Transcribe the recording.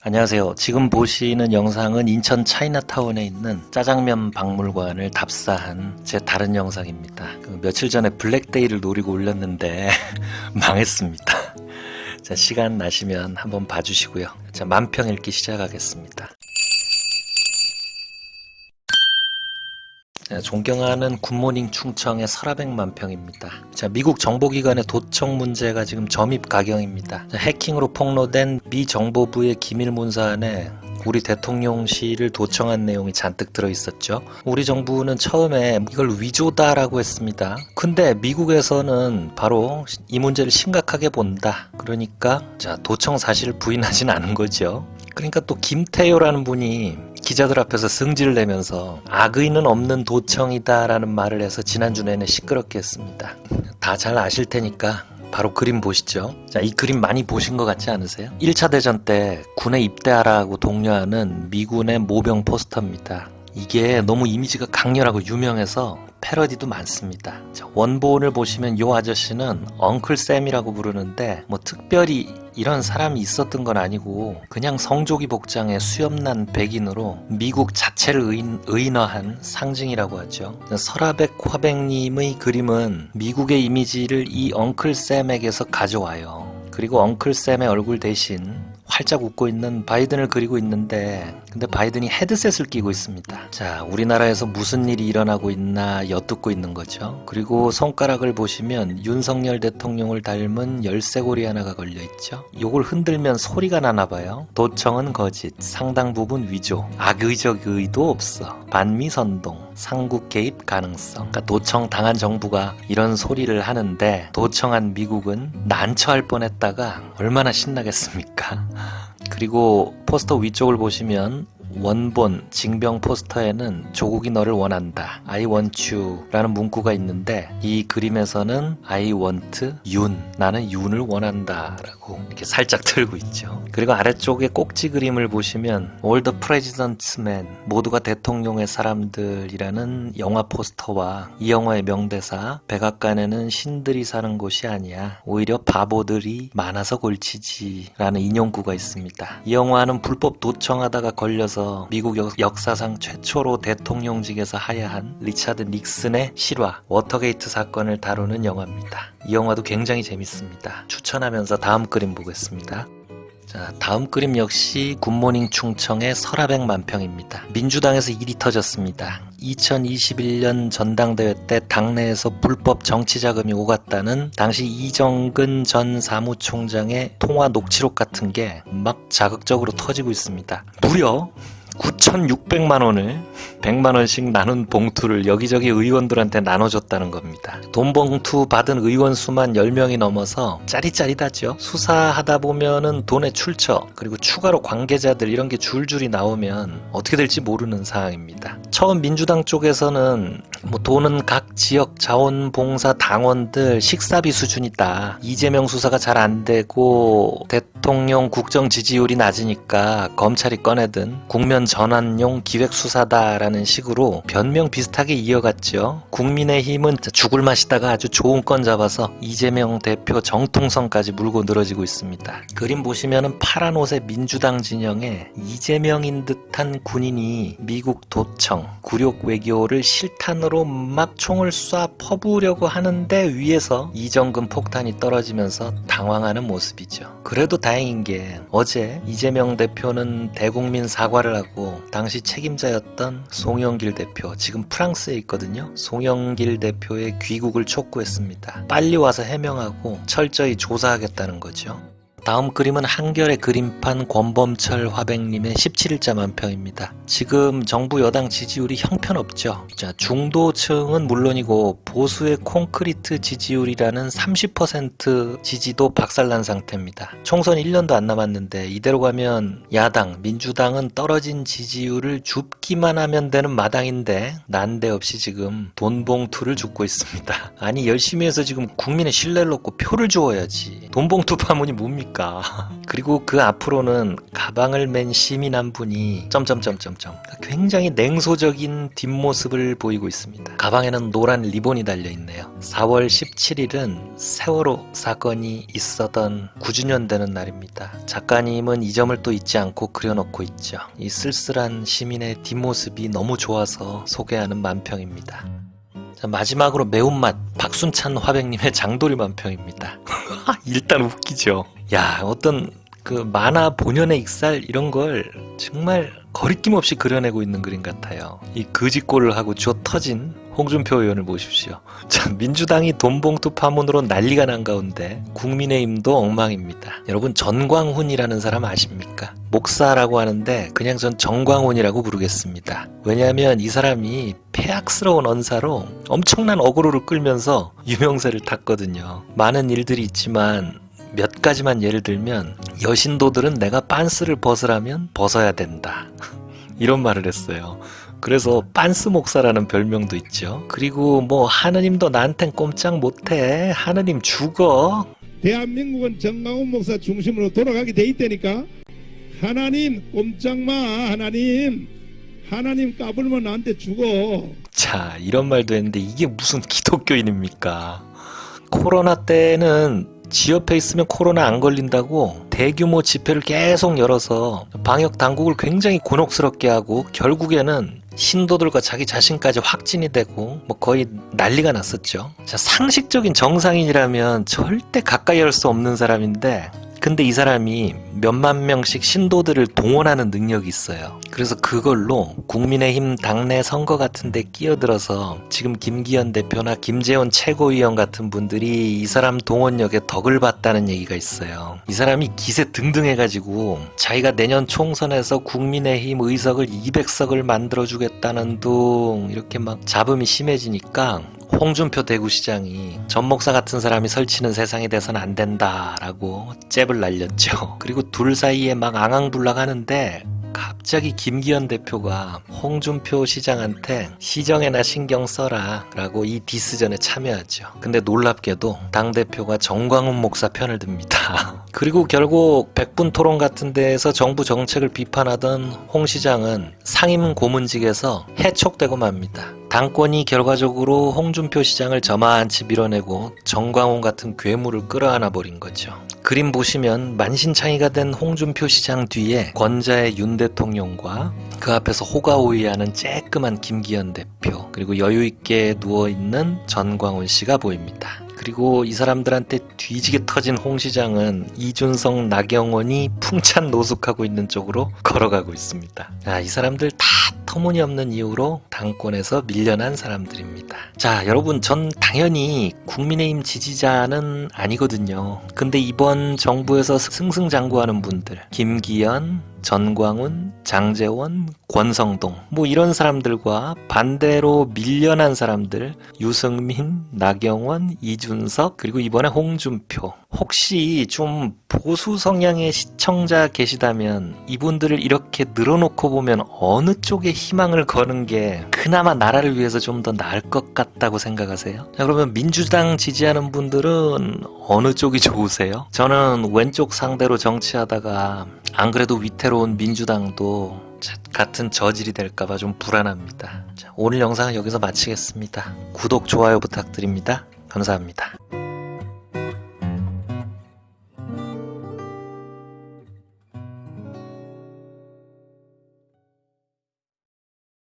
안녕하세요. 지금 보시는 영상은 인천 차이나타운에 있는 짜장면 박물관을 답사한 제 다른 영상입니다. 그 며칠 전에 블랙데이를 노리고 올렸는데 망했습니다. 자, 시간 나시면 한번 봐주시고요. 자, 만평 읽기 시작하겠습니다. 네, 존경하는 굿모닝 충청의 서라백 만 평입니다. 자, 미국 정보기관의 도청 문제가 지금 점입 가경입니다. 자, 해킹으로 폭로된 미 정보부의 기밀 문서 안에 우리 대통령실을 도청한 내용이 잔뜩 들어 있었죠. 우리 정부는 처음에 이걸 위조다라고 했습니다. 근데 미국에서는 바로 이 문제를 심각하게 본다. 그러니까 자, 도청 사실을 부인하진 않은 거죠. 그러니까 또 김태효라는 분이 기자들 앞에서 승질을 내면서 악의는 없는 도청이다라는 말을 해서 지난주 내내 시끄럽게 했습니다. 다 잘 아실 테니까 바로 그림 보시죠. 자, 이 그림 많이 보신 것 같지 않으세요? 1차 대전 때 군에 입대하라고 독려하는 미군의 모병 포스터입니다. 이게 너무 이미지가 강렬하고 유명해서 패러디도 많습니다. 자, 원본을 보시면 요 아저씨는 엉클 쌤이라고 부르는데 뭐 특별히 이런 사람이 있었던 건 아니고 그냥 성조기 복장에 수염난 백인으로 미국 자체를 의인, 의인화한 상징이라고 하죠. 설아백 화백님의 그림은 미국의 이미지를 이 엉클 쌤에게서 가져와요. 그리고 엉클 쌤의 얼굴 대신 활짝 웃고 있는 바이든을 그리고 있는데 근데 바이든이 헤드셋을 끼고 있습니다. 자, 우리나라에서 무슨 일이 일어나고 있나 엿듣고 있는 거죠. 그리고 손가락을 보시면 윤석열 대통령을 닮은 열쇠고리 하나가 걸려 있죠. 요걸 흔들면 소리가 나나 봐요. 도청은 거짓, 상당 부분 위조, 악의적 의도 없어, 반미 선동, 상국 개입 가능성. 그러니까 도청 당한 정부가 이런 소리를 하는데 도청한 미국은 난처할 뻔했다가 얼마나 신나겠습니까? 그리고 포스터 위쪽을 보시면 원본 징병 포스터에는 조국이 너를 원한다. I want you 라는 문구가 있는데 이 그림에서는 I want 윤. 나는 윤을 원한다. 라고 이렇게 살짝 들고 있죠. 그리고 아래쪽에 꼭지 그림을 보시면 All the President's Men 모두가 대통령의 사람들이라는 영화 포스터와 이 영화의 명대사 백악관에는 신들이 사는 곳이 아니야. 오히려 바보들이 많아서 골치지 라는 인용구가 있습니다. 이 영화는 불법 도청하다가 걸려서 미국 역- 역사상 최초로 대통령직에서 하야한 리차드 닉슨의 실화 워터게이트 사건을 다루는 영화입니다. 이 영화도 굉장히 재밌습니다. 추천하면서 다음 그림 보겠습니다. 자, 다음 그림 역시 굿모닝 충청의 서라백 만평입니다. 민주당에서 일이 터졌습니다. 2021년 전당대회 때 당내에서 불법 정치 자금이 오갔다는 당시 이정근 전 사무총장의 통화 녹취록 같은 게 막 자극적으로 터지고 있습니다. 무려 9,600만 원을 100만 원씩 나눈 봉투를 여기저기 의원들한테 나눠줬다는 겁니다. 돈 봉투 받은 의원 수만 10명이 넘어서 짜릿짜릿하죠. 수사하다 보면은 돈의 출처 그리고 추가로 관계자들 이런 게 줄줄이 나오면 어떻게 될지 모르는 상황입니다. 처음 민주당 쪽에서는 뭐 돈은 각 지역 자원봉사 당원들 식사비 수준이다. 이재명 수사가 잘 안 되고 대통령 국정 지지율이 낮으니까 검찰이 꺼내든 국면 전환용 기획 수사다라는 식으로 변명 비슷하게 이어갔죠. 국민의힘은 죽을 맛이다가 아주 좋은 건 잡아서 이재명 대표 정통성까지 물고 늘어지고 있습니다. 그림 보시면은 파란 옷의 민주당 진영에 이재명인 듯한 군인이 미국 도청, 굴욕 외교를 실탄으로 막 총을 쏴 퍼부으려고 하는데 위에서 이정근 폭탄이 떨어지면서 당황하는 모습이죠. 그래도 다행 인 게 어제 이재명 대표는 대국민 사과를 하고 당시 책임자였던 송영길 대표, 지금 프랑스에 있거든요. 송영길 대표의 귀국을 촉구했습니다. 빨리 와서 해명하고 철저히 조사하겠다는 거죠. 다음 그림은 한결의 그림판 권범철 화백님의 17일자 만평입니다. 지금 정부 여당 지지율이 형편없죠. 자, 중도층은 물론이고 보수의 콘크리트 지지율이라는 30% 지지도 박살난 상태입니다. 총선 1년도 안 남았는데 이대로 가면 야당, 민주당은 떨어진 지지율을 줍기만 하면 되는 마당인데 난데없이 지금 돈 봉투를 줍고 있습니다. 아니 열심히 해서 지금 국민의 신뢰를 얻고 표를 주어야지. 돈 봉투 파문이 뭡니까? 그리고 그 앞으로는 가방을 맨 시민 한 분이 점점점점점 굉장히 냉소적인 뒷모습을 보이고 있습니다. 가방에는 노란 리본이 달려 있네요. 4월 17일은 세월호 사건이 있었던 9주년 되는 날입니다. 작가님은 이 점을 또 잊지 않고 그려놓고 있죠. 이 쓸쓸한 시민의 뒷모습이 너무 좋아서 소개하는 만평입니다. 자, 마지막으로 매운맛 박순찬 화백님의 장도리 만평입니다. 일단 웃기죠. 야 어떤 그 만화 본연의 익살 이런 걸 정말 거리낌 없이 그려내고 있는 그림 같아요. 이 거지꼴을 하고 쥐어 터진 홍준표 의원을 보십시오. 자, 민주당이 돈봉투 파문으로 난리가 난 가운데 국민의힘도 엉망입니다. 여러분 전광훈이라는 사람 아십니까? 목사라고 하는데 그냥 전 정광훈이라고 부르겠습니다. 왜냐하면 이 사람이 폐악스러운 언사로 엄청난 어그로를 끌면서 유명세를 탔거든요. 많은 일들이 있지만 몇 가지만 예를 들면 여신도들은 내가 빤스를 벗으라면 벗어야 된다. 이런 말을 했어요. 그래서 빤스 목사라는 별명도 있죠. 그리고 뭐 하느님도 나한텐 꼼짝 못해. 하느님 죽어. 대한민국은 정강훈 목사 중심으로 돌아가게 돼 있다니까 하나님 꼼짝마 하나님 하나님 까불면 나한테 죽어 자, 이런 말도 했는데 이게 무슨 기독교인입니까? 코로나 때는 지 옆에 있으면 코로나 안 걸린다고 대규모 집회를 계속 열어서 방역 당국을 굉장히 곤혹스럽게 하고 결국에는 신도들과 자기 자신까지 확진이 되고 뭐 거의 난리가 났었죠. 자, 상식적인 정상인이라면 절대 가까이 할 수 없는 사람인데 근데 이 사람이 몇만 명씩 신도들을 동원하는 능력이 있어요. 그래서 그걸로 국민의힘 당내 선거 같은데 끼어들어서 지금 김기현 대표나 김재원 최고위원 같은 분들이 이 사람 동원력에 덕을 봤다는 얘기가 있어요. 이 사람이 기세 등등해가지고 자기가 내년 총선에서 국민의힘 의석을 200석을 만들어주겠다는 둥 이렇게 막 잡음이 심해지니까 홍준표 대구시장이 전 목사 같은 사람이 설치는 세상이 돼서는 안 된다라고 잽을 날렸죠. 그리고 둘 사이에 막 앙앙불락하는데 갑자기 김기현 대표가 홍준표 시장한테 시정에나 신경 써라 라고 이 디스전에 참여하죠. 근데 놀랍게도 당대표가 정광훈 목사 편을 듭니다. 그리고 결국 백분 토론 같은 데에서 정부 정책을 비판하던 홍 시장은 상임 고문직에서 해촉되고 맙니다. 당권이 결과적으로 홍준표 시장을 저만치 밀어내고 정광훈 같은 괴물을 끌어안아 버린 거죠. 그림 보시면 만신창이가 된 홍준표 시장 뒤에 권자의 윤 대통령과 그 앞에서 호가호위하는 쬐끄만 김기현 대표 그리고 여유 있게 누워 있는 전광훈 씨가 보입니다. 그리고 이 사람들한테 뒤지게 터진 홍 시장은 이준석, 나경원이 풍찬 노숙하고 있는 쪽으로 걸어가고 있습니다. 아, 이 사람들 다 터무니없는 이유로 당권에서 밀려난 사람들입니다. 자, 여러분, 전 당연히 국민의힘 지지자는 아니거든요. 근데 이번 정부에서 승승장구하는 분들, 김기현, 전광훈, 장재원, 권성동 뭐 이런 사람들과 반대로 밀려난 사람들 유승민, 나경원, 이준석 그리고 이번에 홍준표 혹시 좀 보수 성향의 시청자 계시다면 이분들을 이렇게 늘어놓고 보면 어느 쪽에 희망을 거는 게 그나마 나라를 위해서 좀 더 나을 것 같다고 생각하세요? 자, 그러면 민주당 지지하는 분들은 어느 쪽이 좋으세요? 저는 왼쪽 상대로 정치하다가 안 그래도 위태 로운 민주당도 같은 저질이 될까봐 좀 불안합니다. 자, 오늘 영상은 여기서 마치겠습니다. 구독, 좋아요 부탁드립니다. 감사합니다.